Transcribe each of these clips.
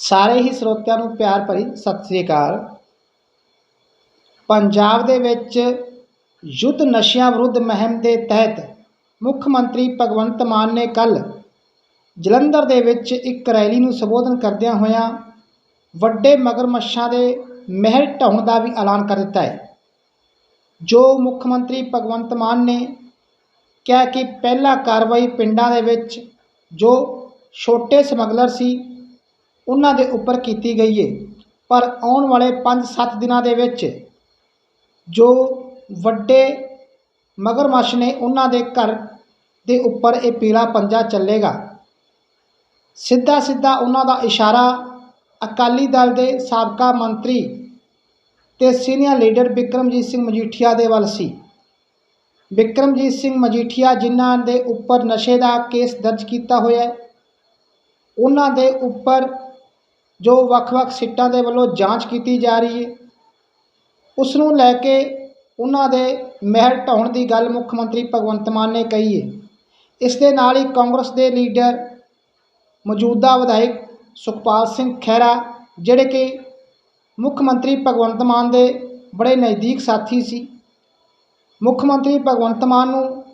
ਸਾਰੇ ਹੀ ਸਰੋਤਿਆਂ ਨੂੰ ਪਿਆਰ ਭਰੀ ਸਤਿ ਸ੍ਰੀ ਅਕਾਲ। ਪੰਜਾਬ ਦੇ ਵਿੱਚ ਯੁੱਧ ਨਸ਼ਿਆਂ ਵਿਰੁੱਧ ਮੁਹਿੰਮ ਦੇ ਤਹਿਤ ਮੁੱਖ ਮੰਤਰੀ ਭਗਵੰਤ ਮਾਨ ਨੇ ਕੱਲ੍ਹ ਜਲੰਧਰ ਦੇ ਵਿੱਚ ਇੱਕ ਰੈਲੀ ਨੂੰ ਸੰਬੋਧਨ ਕਰਦਿਆਂ ਹੋਇਆਂ ਵੱਡੇ ਮਗਰਮੱਛਾਂ ਦੇ ਮਹਿਲ ਢਾਉਣ ਦਾ ਵੀ ਐਲਾਨ ਕਰ ਦਿੱਤਾ ਹੈ। ਜੋ ਮੁੱਖ ਮੰਤਰੀ ਭਗਵੰਤ ਮਾਨ ਨੇ ਕਿਹਾ ਕਿ ਪਹਿਲਾ ਕਾਰਵਾਈ ਪਿੰਡਾਂ ਦੇ ਵਿੱਚ ਜੋ ਛੋਟੇ ਸਮਗਲਰ ਸੀ ਉਹਨਾਂ ਦੇ ਉੱਪਰ ਕੀਤੀ ਗਈ ਹੈ ਪਰ ਆਉਣ ਵਾਲੇ 5-7 ਦਿਨਾਂ ਦੇ ਵਿੱਚ ਜੋ ਵੱਡੇ ਮਗਰਮੱਛ ਨੇ ਉਹਨਾਂ ਦੇ ਘਰ ਦੇ ਉੱਪਰ ਇਹ ਪੀਲਾ ਪੰਜਾ ਚੱਲੇਗਾ। ਸਿੱਧਾ ਸਿੱਧਾ ਉਹਨਾਂ ਦਾ ਇਸ਼ਾਰਾ ਅਕਾਲੀ ਦਲ ਦੇ ਸਾਬਕਾ ਮੰਤਰੀ ਤੇ ਸੀਨੀਅਰ ਲੀਡਰ ਬਿਕਰਮਜੀਤ ਸਿੰਘ ਮਜੀਠੀਆ ਦੇ ਵੱਲ ਸੀ। ਬਿਕਰਮਜੀਤ ਸਿੰਘ ਮਜੀਠੀਆ ਜਿਨ੍ਹਾਂ ਦੇ ਉੱਪਰ ਨਸ਼ੇ ਦਾ ਕੇਸ ਦਰਜ ਕੀਤਾ ਹੋਇਆ ਹੈ, ਉਹਨਾਂ ਦੇ ਉੱਪਰ ਜੋ ਵੱਖ-ਵੱਖ ਸਿੱਟਾਂ ਦੇ ਵੱਲੋਂ ਜਾਂਚ ਕੀਤੀ ਜਾ ਰਹੀ ਹੈ। ਉਸ ਨੂੰ ਲੈ ਕੇ ਉਹਨਾਂ ਦੇ ਮਹਿਰ ਢਾਉਣ ਦੀ ਗੱਲ ਮੁੱਖ ਮੰਤਰੀ ਭਗਵੰਤ ਮਾਨ ਨੇ ਕਹੀ ਹੈ। ਇਸ ਦੇ ਨਾਲ ਹੀ ਕਾਂਗਰਸ ਦੇ ਲੀਡਰ ਮੌਜੂਦਾ ਵਿਧਾਇਕ ਸੁਖਪਾਲ ਸਿੰਘ ਖਹਿਰਾ, ਜਿਹੜੇ ਕਿ ਮੁੱਖ ਮੰਤਰੀ ਭਗਵੰਤ ਮਾਨ ਦੇ ਬੜੇ ਨਜ਼ਦੀਕ ਸਾਥੀ ਸੀ। ਮੁੱਖ ਮੰਤਰੀ ਭਗਵੰਤ ਮਾਨ ਨੂੰ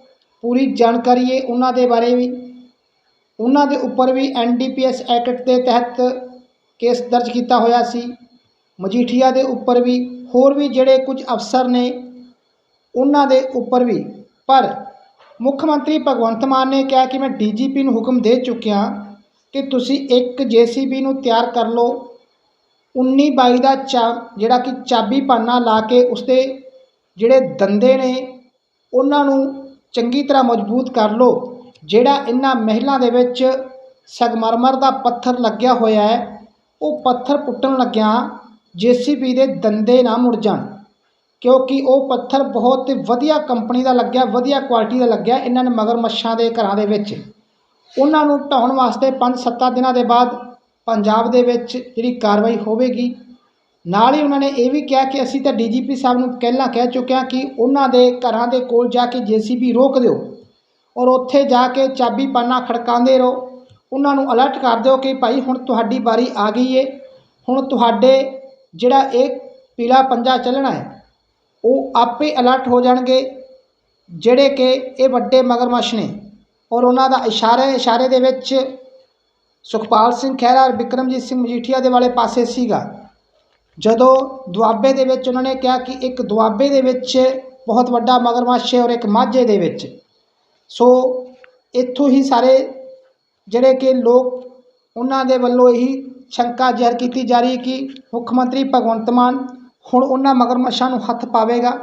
ਪੂਰੀ ਜਾਣਕਾਰੀ ਹੈ। ਉਹਨਾਂ ਦੇ ਬਾਰੇ ਵੀ, ਉਹਨਾਂ ਦੇ ਉੱਪਰ ਵੀ ਐਨਡੀਪੀਐਸ ਐਕਟ ਦੇ ਤਹਿਤ ਕੇਸ ਦਰਜ ਕੀਤਾ ਹੋਇਆ ਸੀ। ਮਜੀਠੀਆ ਦੇ ਉੱਪਰ ਵੀ ਹੋਰ ਵੀ ਜਿਹੜੇ ਕੁਝ ਅਫਸਰ ਨੇ, ਉਹਨਾਂ ਦੇ ਉੱਪਰ ਵੀ। ਪਰ ਮੁੱਖ ਮੰਤਰੀ ਭਗਵੰਤ ਮਾਨ ਨੇ ਕਿਹਾ ਕਿ ਮੈਂ ਡੀਜੀਪੀ ਨੂੰ ਹੁਕਮ ਦੇ ਚੁੱਕਿਆ ਕਿ ਤੁਸੀਂ ਇੱਕ ਜੇਸੀਬੀ ਨੂੰ ਤਿਆਰ ਕਰ ਲਓ। 19 22 ਦਾ ਚਾ, ਜਿਹੜਾ ਕਿ ਚਾਬੀ ਪਾਨਾ ਲਾ ਕੇ ਉਸਦੇ ਜਿਹੜੇ ਦੰਦੇ ਨੇ, ਉਹਨਾਂ ਨੂੰ ਚੰਗੀ ਤਰ੍ਹਾਂ ਮਜ਼ਬੂਤ ਕਰ ਲਓ, ਜਿਹੜਾ ਇਹਨਾਂ ਮਹਿਲਾਂ ਦੇ ਵਿੱਚ ਸਗਮਰਮਰ ਦਾ ਪੱਥਰ ਲੱਗਿਆ ਹੋਇਆ ਹੈ। ਉਹ ਪੱਥਰ ਪੁੱਟਣ ਲੱਗਿਆ ਜੇਸੀਬੀ ਦੇ ਦੰਦੇ ਨਾ ਮੁੜ ਜਾਣ। ਕਿਉਂਕਿ ਉਹ ਪੱਥਰ ਬਹੁਤ ਵਧੀਆ ਕੰਪਨੀ ਦਾ ਲੱਗਿਆ, ਵਧੀਆ ਕੁਆਲਿਟੀ ਦਾ ਲੱਗਿਆ ਇਹਨਾਂ ਨੇ ਮਗਰਮੱਛਾਂ ਦੇ ਘਰਾਂ ਦੇ ਵਿੱਚ। ਉਹਨਾਂ ਨੂੰ ਢਾਉਣ ਵਾਸਤੇ 5-7 ਦਿਨਾਂ ਦੇ ਬਾਅਦ ਪੰਜਾਬ ਦੇ ਵਿੱਚ ਜਿਹੜੀ ਕਾਰਵਾਈ ਹੋਵੇਗੀ। ਨਾਲ ਹੀ ਉਹਨਾਂ ਨੇ ਇਹ ਵੀ ਕਿਹਾ ਕਿ ਅਸੀਂ ਤਾਂ ਡੀਜੀਪੀ ਸਾਹਿਬ ਨੂੰ ਪਹਿਲਾਂ ਕਹਿ ਚੁੱਕਿਆ ਕਿ ਉਹਨਾਂ ਦੇ ਘਰਾਂ ਦੇ ਕੋਲ ਜਾ ਕੇ ਜੇਸੀਬੀ ਰੋਕ ਦਿਓ ਔਰ ਉੱਥੇ ਜਾ ਕੇ ਚਾਬੀ ਪਾਨਾ ਖੜਕਾਉਂਦੇ ਰਹੋ। ਉਹਨਾਂ ਨੂੰ ਅਲਰਟ ਕਰ ਦਿਓ ਕਿ ਭਾਈ ਹੁਣ ਤੁਹਾਡੀ ਵਾਰੀ ਆ ਗਈ ਏ। ਹੁਣ ਤੁਹਾਡੇ ਜਿਹੜਾ ਇਹ ਪੀਲਾ ਪੰਜਾ ਚੱਲਣਾ ਹੈ, ਉਹ ਆਪੇ ਅਲਰਟ ਹੋ ਜਾਣਗੇ, ਜਿਹੜੇ ਕਿ ਇਹ ਵੱਡੇ ਮਗਰਮੱਛ ਨੇ। ਔਰ ਉਹਨਾਂ ਦਾ ਇਸ਼ਾਰੇ ਇਸ਼ਾਰੇ ਦੇ ਵਿੱਚ ਸੁਖਪਾਲ ਸਿੰਘ ਖਹਿਰਾ ਔਰ ਬਿਕਰਮਜੀਤ ਸਿੰਘ ਮਜੀਠੀਆ ਦੇ ਵਾਲੇ ਪਾਸੇ ਸੀਗਾ। ਜਦੋਂ ਦੁਆਬੇ ਦੇ ਵਿੱਚ ਉਹਨਾਂ ਨੇ ਕਿਹਾ ਕਿ ਇੱਕ ਦੁਆਬੇ ਦੇ ਵਿੱਚ ਬਹੁਤ ਵੱਡਾ ਮਗਰਮੱਛ ਹੈ ਔਰ ਇੱਕ ਮਾਝੇ ਦੇ ਵਿੱਚ। ਸੋ ਇੱਥੋਂ ਹੀ ਸਾਰੇ ਜਿਹੜੇ ਕਿ ਲੋਕ ਉਹਨਾਂ ਦੇ ਵੱਲੋਂ ਇਹੀ ਸ਼ੰਕਾ ਜ਼ਾਹਰ ਕੀਤੀ ਜਾ ਰਹੀ ਕਿ ਮੁੱਖ ਮੰਤਰੀ ਭਗਵੰਤ ਮਾਨ ਹੁਣ ਉਹਨਾਂ ਮਗਰਮੱਛਾਂ ਨੂੰ ਹੱਥ ਪਾਵੇਗਾ।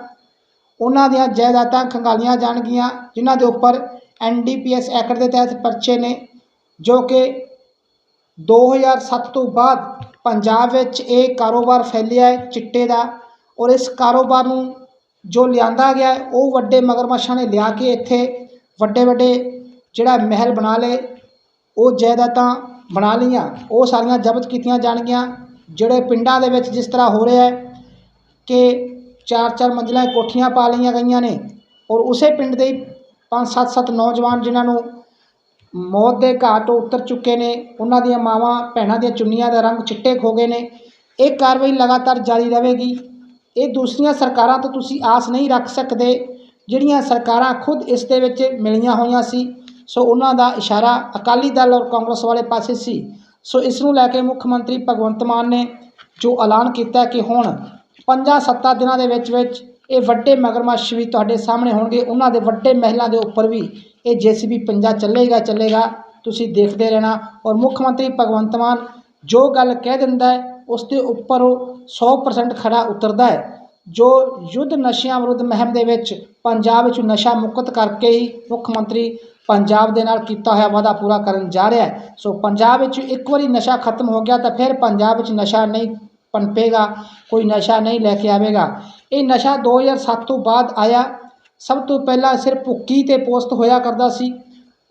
ਉਹਨਾਂ ਦੀਆਂ ਜਾਇਦਾਦਾਂ ਖੰਗਾਲੀਆਂ ਜਾਣਗੀਆਂ, ਜਿਨ੍ਹਾਂ ਦੇ ਉੱਪਰ N D P NDPS act ਦੇ ਤਹਿਤ ਪਰਚੇ ਨੇ, ਜੋ ਕਿ 2007 ਤੋਂ ਬਾਅਦ ਪੰਜਾਬ ਵਿੱਚ ਇਹ ਕਾਰੋਬਾਰ ਫੈਲਿਆ ਹੈ ਚਿੱਟੇ ਦਾ ਔਰ ਇਸ ਕਾਰੋਬਾਰ ਨੂੰ ਜੋ ਲਿਆਂਦਾ ਗਿਆ ਉਹ ਵੱਡੇ ਮਗਰਮੱਛਾਂ ਨੇ ਲਿਆ ਕੇ ਇੱਥੇ ਵੱਡੇ ਵੱਡੇ ਜਿਹੜਾ ਮਹਿਲ ਬਣਾ ਲਏ। ਉਹ ਜਾਇਦਾਦਾਂ ਬਣਾ ਲਈਆਂ। ਉਹ ਸਾਰੀਆਂ ਜ਼ਬਤ ਕੀਤੀਆਂ ਜਾਣਗੀਆਂ। ਜਿਹੜੇ ਪਿੰਡਾਂ ਦੇ ਵਿੱਚ ਜਿਸ ਤਰ੍ਹਾਂ ਹੋ ਰਿਹਾ ਹੈ ਕਿ ਚਾਰ ਚਾਰ ਮੰਜ਼ਿਲਾਂ ਕੋਠੀਆਂ ਪਾ ਲਈਆਂ ਗਈਆਂ ਨੇ ਔਰ ਉਸੇ ਪਿੰਡ ਦੇ ਪੰਜ ਸੱਤ ਸੱਤ ਨੌਜਵਾਨ ਜਿਨ੍ਹਾਂ ਨੂੰ ਮੌਤ ਦੇ ਘਾਟ ਤੋਂ ਉਤਰ ਚੁੱਕੇ ਨੇ, ਉਹਨਾਂ ਦੀਆਂ ਮਾਵਾਂ, ਭੈਣਾਂ ਦੀਆਂ ਚੁੰਨੀਆਂ ਦਾ ਰੰਗ ਚਿੱਟੇ ਹੋ ਗਏ ਨੇ। ਇਹ ਕਾਰਵਾਈ ਲਗਾਤਾਰ ਜਾਰੀ ਰਹੇਗੀ। ਇਹ ਦੂਸਰੀਆਂ ਸਰਕਾਰਾਂ ਤੋਂ ਤੁਸੀਂ ਆਸ ਨਹੀਂ ਰੱਖ ਸਕਦੇ ਜਿਹੜੀਆਂ ਸਰਕਾਰਾਂ ਖੁਦ ਇਸ ਦੇ ਵਿੱਚ ਮਿਲੀਆਂ ਹੋਈਆਂ ਸੀ। ਸੋ ਉਹਨਾਂ ਦਾ ਇਸ਼ਾਰਾ ਅਕਾਲੀ ਦਲ ਔਰ ਕਾਂਗਰਸ ਵਾਲੇ ਪਾਸੇ ਸੀ। ਸੋ ਇਸ ਨੂੰ ਲੈ ਕੇ ਮੁੱਖ ਮੰਤਰੀ ਭਗਵੰਤ ਮਾਨ ਨੇ ਜੋ ਐਲਾਨ ਕੀਤਾ ਕਿ ਹੁਣ ਪੰਜਾਂ ਸੱਤਾਂ ਦਿਨਾਂ ਦੇ ਵਿੱਚ ਵਿੱਚ ਇਹ ਵੱਡੇ ਮਗਰਮੱਛ ਵੀ ਤੁਹਾਡੇ ਸਾਹਮਣੇ ਹੋਣਗੇ। ਉਹਨਾਂ ਦੇ ਵੱਡੇ ਮਹਿਲਾਂ ਦੇ ਉੱਪਰ ਵੀ ਇਹ ਜੇਸੀਬੀ ਪੰਜਾ ਚੱਲੇਗਾ ਚੱਲੇਗਾ। ਤੁਸੀਂ ਦੇਖਦੇ ਰਹਿਣਾ। ਔਰ ਮੁੱਖ ਮੰਤਰੀ ਭਗਵੰਤ ਮਾਨ ਜੋ ਗੱਲ ਕਹਿ ਦਿੰਦਾ ਹੈ, ਉਸ ਦੇ ਉੱਪਰ ਉਹ 100% ਖੜਾ ਉਤਰਦਾ ਹੈ। ਜੋ ਯੁੱਧ ਨਸ਼ਿਆਂ ਵਿਰੁੱਧ ਮਹਿਮ ਦੇ ਵਿੱਚ ਪੰਜਾਬ ਵਿੱਚ ਨਸ਼ਾ ਮੁਕਤ ਕਰਕੇ ਹੀ ਮੁੱਖ ਮੰਤਰੀ ਪੰਜਾਬ ਦੇ ਨਾਲ ਕੀਤਾ ਹੋਇਆ ਵਾਅਦਾ ਪੂਰਾ ਕਰਨ ਜਾ ਰਿਹਾ ਹੈ। ਸੋ ਪੰਜਾਬ ਵਿੱਚ ਇੱਕ ਵਾਰੀ ਨਸ਼ਾ ਖਤਮ ਹੋ ਗਿਆ ਤਾਂ ਫਿਰ ਪੰਜਾਬ ਵਿੱਚ ਨਸ਼ਾ ਨਹੀਂ ਪਨਪੇਗਾ, ਕੋਈ ਨਸ਼ਾ ਨਹੀਂ ਲੈ ਕੇ ਆਵੇਗਾ। ਇਹ ਨਸ਼ਾ 2007 ਤੋਂ ਬਾਅਦ ਆਇਆ। ਸਭ ਤੋਂ ਪਹਿਲਾਂ ਸਿਰਫ ਭੁੱਕੀ ਤੇ ਪੋਸਟ ਹੋਇਆ ਕਰਦਾ ਸੀ।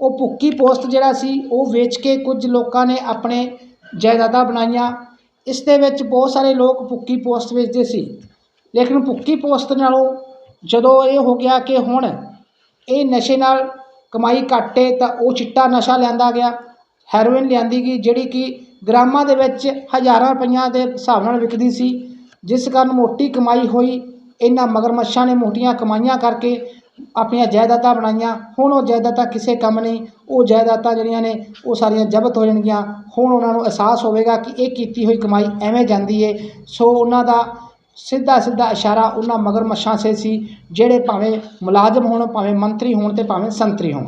ਉਹ ਭੁੱਕੀ ਪੋਸਟ ਜਿਹੜਾ ਸੀ, ਉਹ ਵੇਚ ਕੇ ਕੁਝ ਲੋਕਾਂ ਨੇ ਆਪਣੇ ਜਾਇਦਾਦਾਂ ਬਣਾਈਆਂ। ਇਸ ਦੇ ਵਿੱਚ ਬਹੁਤ ਸਾਰੇ ਲੋਕ ਭੁੱਕੀ ਪੋਸਟ ਵੇਚਦੇ ਸੀ। ਲੇਕਿਨ ਭੁੱਕੀ ਪੋਸਟ ਨਾਲੋਂ ਜਦੋਂ ਇਹ ਹੋ ਗਿਆ ਕਿ ਹੁਣ ਇਹ ਨਸ਼ੇ ਨਾਲ ਕਮਾਈ ਘੱਟ ਹੈ ਤਾਂ ਉਹ ਚਿੱਟਾ ਨਸ਼ਾ ਲਿਆਂਦਾ ਗਿਆ। ਹੈਰੋਇਨ ਲਿਆਂਦੀ ਗਈ, ਜਿਹੜੀ ਕਿ ਗ੍ਰਾਮਾਂ ਦੇ ਵਿੱਚ ਹਜ਼ਾਰਾਂ ਰੁਪਈਆਂ ਦੇ ਹਿਸਾਬ ਨਾਲ ਵਿਕਦੀ ਸੀ, ਜਿਸ ਕਾਰਨ ਮੋਟੀ ਕਮਾਈ ਹੋਈ। ਇਹਨਾਂ ਮਗਰਮੱਛਾਂ ਨੇ ਮੋਟੀਆਂ ਕਮਾਈਆਂ ਕਰਕੇ ਆਪਣੀਆਂ ਜਾਇਦਾਦਾਂ ਬਣਾਈਆਂ। ਹੁਣ ਉਹ ਜਾਇਦਾਦਾਂ ਕਿਸੇ ਕੰਮ ਨਹੀਂ, ਉਹ ਜਾਇਦਾਦਾਂ ਜਿਹੜੀਆਂ ਨੇ, ਉਹ ਸਾਰੀਆਂ ਜ਼ਬਤ ਹੋ ਜਾਣਗੀਆਂ। ਹੁਣ ਉਹਨਾਂ ਨੂੰ ਅਹਿਸਾਸ ਹੋਵੇਗਾ ਕਿ ਇਹ ਕੀਤੀ ਹੋਈ ਕਮਾਈ ਐਵੇਂ ਜਾਂਦੀ ਏ। ਸੋ ਉਹਨਾਂ ਦਾ ਸਿੱਧਾ ਸਿੱਧਾ ਇਸ਼ਾਰਾ ਉਹਨਾਂ ਮਗਰਮੱਛਾਂ ਸੇ ਸੀ, ਜਿਹੜੇ ਭਾਵੇਂ ਮੁਲਾਜ਼ਮ ਹੋਣ, ਭਾਵੇਂ ਮੰਤਰੀ ਹੋਣ ਅਤੇ ਭਾਵੇਂ ਸੰਤਰੀ ਹੋਣ।